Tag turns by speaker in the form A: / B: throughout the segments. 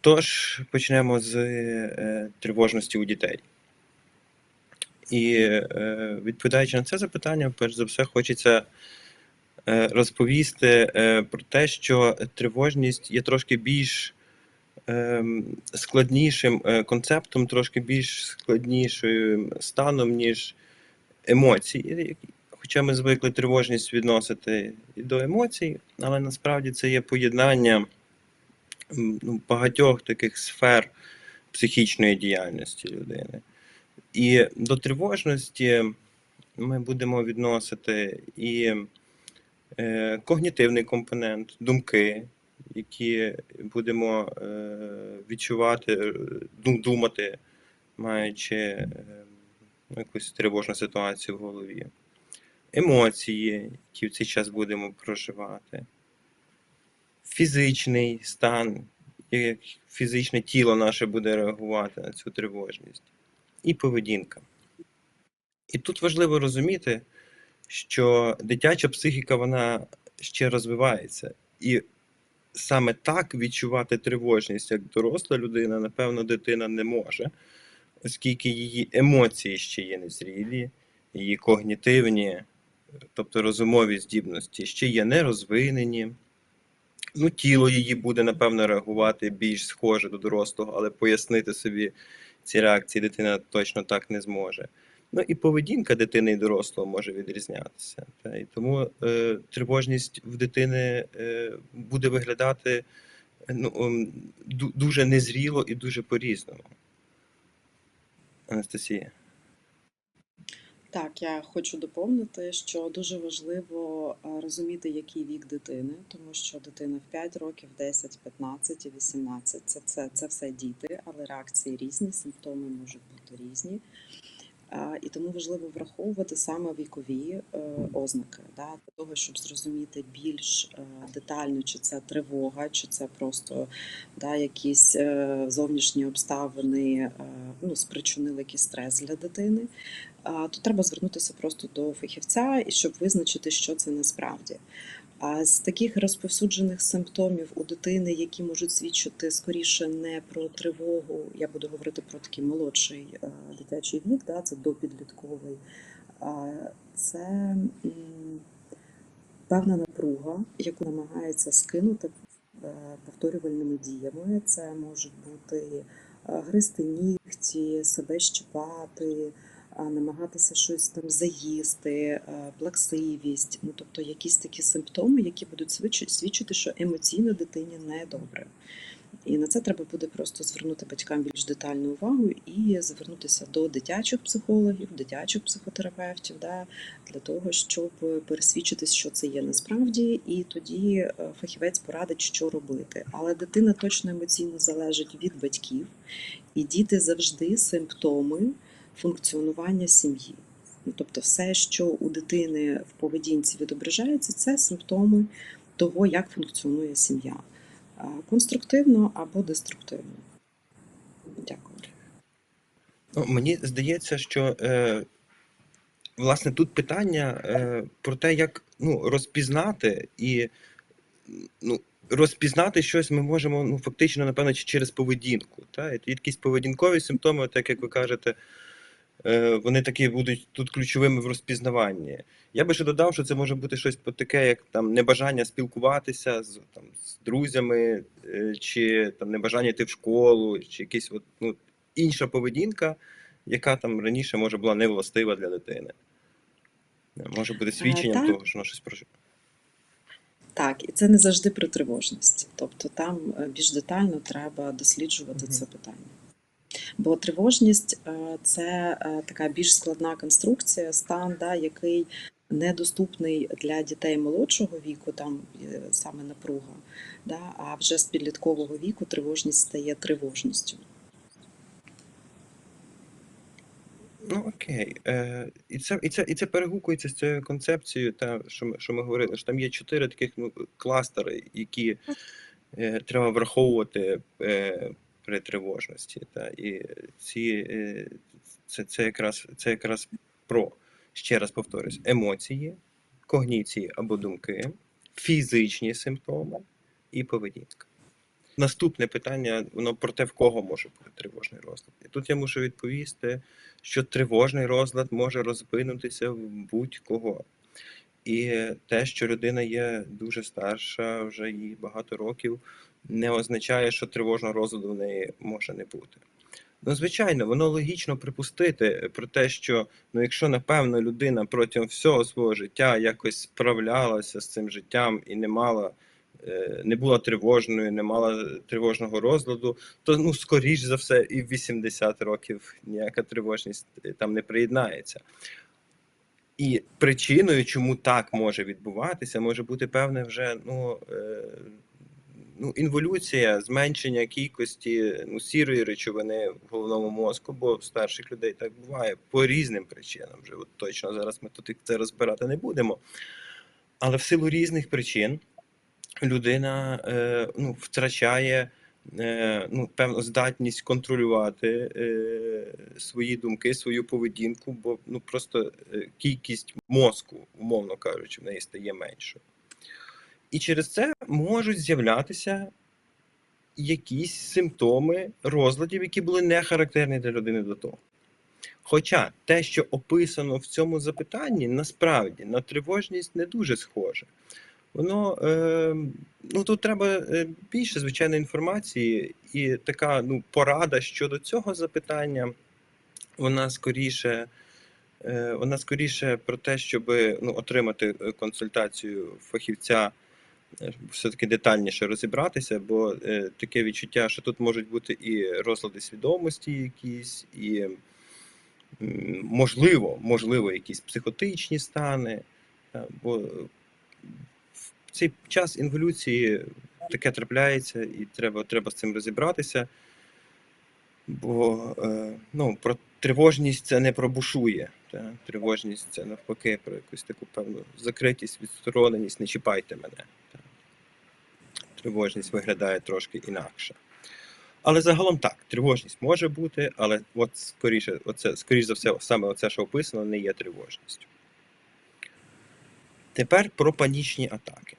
A: Тож почнемо з е, тривожності у дітей. І е, відповідаючи на це запитання, перш за все, хочеться е, розповісти про те, що тривожність є трошки більш ем, складнішим концептом, трошки більш складнішим станом, ніж емоції. Хоча ми звикли тривожність відносити і до емоцій, але насправді це є поєднання багатьох таких сфер психічної діяльності людини. І до тривожності ми будемо відносити і е, когнітивний компонент, думки, які будемо е, відчувати, е, ну, думати, маючи е, якусь тривожну ситуацію в голові, емоції, які в цей час будемо проживати, фізичний стан, як фізичне тіло наше буде реагувати на цю тривожність, і поведінка. І тут важливо розуміти, що дитяча психіка вона ще розвивається. І саме так відчувати тривожність як доросла людина, напевно, дитина не може, оскільки її емоції ще є незрілі, її когнітивні, тобто розумові здібності, ще є нерозвинені. Ну, тіло її буде, напевно, реагувати більш схоже до дорослого, але пояснити собі ці реакції дитина точно так не зможе. Ну і поведінка дитини і дорослого може відрізнятися. Та, і тому е, тривожність в дитини е, буде виглядати ну, ем, дуже незріло і дуже по-різному. Анастасія.
B: Так, я хочу доповнити, що дуже важливо розуміти, який вік дитини, тому що дитина в 5 років, 10, 15 і 18 це, це, це все діти, але реакції різні, симптоми можуть бути різні. І тому важливо враховувати саме вікові е, ознаки, да, для того, щоб зрозуміти більш е, детально, чи це тривога, чи це просто да, якісь е, зовнішні обставини е, ну, спричинили якийсь стрес для дитини то треба звернутися просто до фахівця щоб визначити, що це насправді. А з таких розповсюджених симптомів у дитини, які можуть свідчити скоріше не про тривогу, я буду говорити про такий молодший е, дитячий вік, да, це допідлітковий, це певна напруга, яку намагається скинути е, повторювальними діями. Це можуть бути е, гризти нігті, себе щипати намагатися щось там заїсти, а, плаксивість, ну тобто якісь такі симптоми, які будуть свідчити, що емоційно дитині не добре. І на це треба буде просто звернути батькам більш детальну увагу і звернутися до дитячих психологів, дитячих психотерапевтів, да, для того, щоб пересвідчитись, що це є насправді, і тоді е, фахівець порадить, що робити. Але дитина точно емоційно залежить від батьків, і діти завжди симптоми функціонування сім'ї. Ну, тобто, все, що у дитини в поведінці відображається, це симптоми того, як функціонує сім'я. Конструктивно або деструктивно. Дякую.
A: Ну, мені здається, що е, власне тут питання е, про те, як ну, розпізнати і ну, розпізнати щось ми можемо ну, фактично, напевно, через поведінку. Та? І якісь поведінкові симптоми, так як ви кажете, вони такі будуть тут ключовими в розпізнаванні. Я би ще додав, що це може бути щось по- таке, як там небажання спілкуватися з, там, з друзями, е, чи там небажання йти в школу, чи якась от, ну, інша поведінка, яка там раніше може була невластива для дитини. Е, Може бути свідченням
B: так.
A: того, що вона щось проживає.
B: Так, і це не завжди про тривожність. Тобто там е, більш детально треба досліджувати
A: Мгм.
B: це питання. Бо тривожність е, це е, така більш складна конструкція, стан, да, який недоступний для дітей молодшого віку, там е, саме напруга. Да, а вже з підліткового віку тривожність стає тривожністю.
A: Ну окей. Е, і, це, і, це, і це перегукується з цією концепцією, та, що, ми, що ми говорили, що там є чотири таких ну, кластери, які е, треба враховувати е, при тривожності. Та, і ці, е, це, це, якраз, це якраз про, ще раз повторюсь, емоції, когніції або думки, фізичні симптоми і поведінка. наступне питання, воно про те, в кого може бути тривожний розлад. І тут я мушу відповісти, що тривожний розлад може розвинутися в будь-кого. І те, що людина є дуже старша, вже їй багато років, не означає, що тривожного розладу в неї може не бути. Ну, звичайно, воно логічно припустити про те, що ну, якщо напевно людина протягом всього свого життя якось справлялася з цим життям і не мала, е, не була тривожною, не мала тривожного розладу, то ну, скоріш за все, і в 80 років ніяка тривожність е, там не приєднається. І причиною, чому так може відбуватися, може бути певне вже ну, е, ну, інволюція, зменшення кількості ну, сірої речовини в головному мозку, бо в старших людей так буває по різним причинам. Вже от точно зараз ми тут це розбирати не будемо. Але в силу різних причин людина е, ну, втрачає е, ну, певну здатність контролювати е, свої думки, свою поведінку, бо ну, просто е, кількість мозку, умовно кажучи, в неї стає меншою. І через це можуть з'являтися якісь симптоми розладів, які були не характерні для людини до того. Хоча те, що описано в цьому запитанні, насправді на тривожність не дуже схоже. Воно е, ну тут треба е, більше звичайно інформації, і така ну, порада щодо цього запитання, вона скоріше, е, вона скоріше про те, щоб ну, отримати е, консультацію фахівця, все-таки детальніше розібратися, бо е, таке відчуття, що тут можуть бути і розлади свідомості якісь, і можливо, можливо, якісь психотичні стани. е, Бо в цей час інволюції таке трапляється, і треба, треба з цим розібратися. Бо е, ну, про тривожність це не про бушує. Та? Тривожність це навпаки про якусь таку певну закритість, відстороненість, не чіпайте мене. Тривожність виглядає трошки інакше. Але загалом так, тривожність може бути, але от скоріше, оце, скоріш за все, саме оце, що описано, не є тривожністю. Тепер про панічні атаки.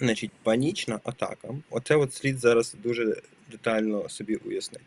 A: Значить, панічна атака, оце от слід зараз дуже детально собі уяснити.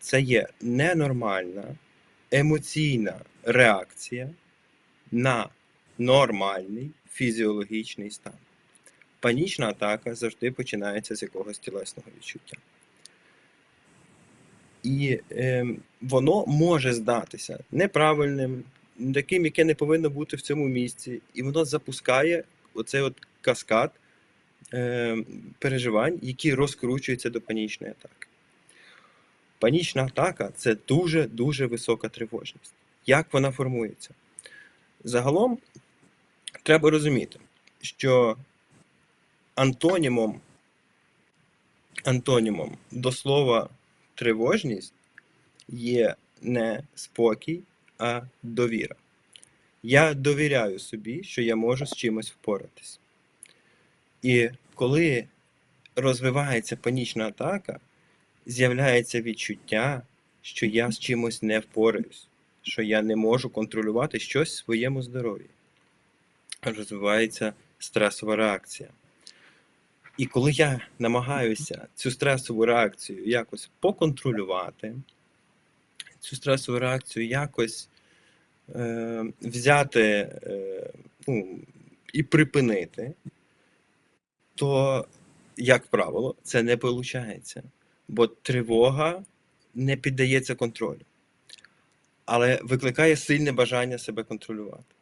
A: Це є ненормальна емоційна реакція на нормальний фізіологічний стан. Панічна атака завжди починається з якогось тілесного відчуття. І е, воно може здатися неправильним, таким, яке не повинно бути в цьому місці, і воно запускає оцей от каскад е, переживань, які розкручуються до панічної атаки. Панічна атака це дуже-дуже висока тривожність. Як вона формується? Загалом треба розуміти, що антонімом, антонімом до слова тривожність є не спокій, а довіра. Я довіряю собі, що я можу з чимось впоратись. І коли розвивається панічна атака, з'являється відчуття, що я з чимось не впораюсь, що я не можу контролювати щось в своєму здоров'ї. Розвивається стресова реакція. І коли я намагаюся цю стресову реакцію якось поконтролювати, цю стресову реакцію якось е, взяти е, ну, і припинити, то, як правило, це не виходить. Бо тривога не піддається контролю, але викликає сильне бажання себе контролювати.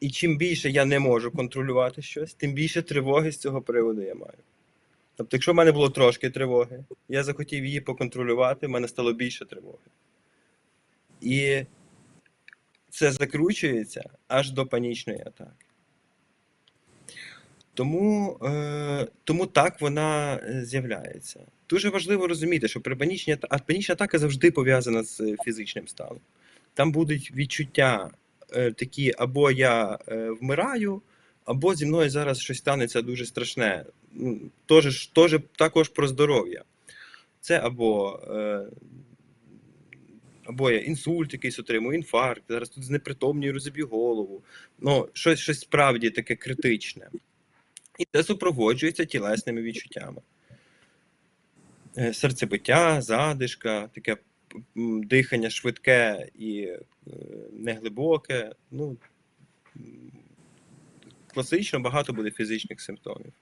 A: І чим більше я не можу контролювати щось, тим більше тривоги з цього приводу я маю. Тобто, якщо в мене було трошки тривоги, я захотів її поконтролювати, в мене стало більше тривоги. І це закручується аж до панічної атаки. Тому, е, тому так вона е, з'являється. Дуже важливо розуміти, що при панічній ата- а панічна атака завжди пов'язана з е, фізичним станом. Там будуть відчуття такі, або я е, вмираю, або зі мною зараз щось станеться дуже страшне. Тож, тож також про здоров'я. Це або, е, або я інсульт якийсь отримую, інфаркт, зараз тут знепритомнюю, розіб'ю голову. Ну, щось, щось справді таке критичне. І це супроводжується тілесними відчуттями. е, серцебиття, задишка, таке дихання швидке і е, неглибоке. Ну, класично багато буде фізичних симптомів.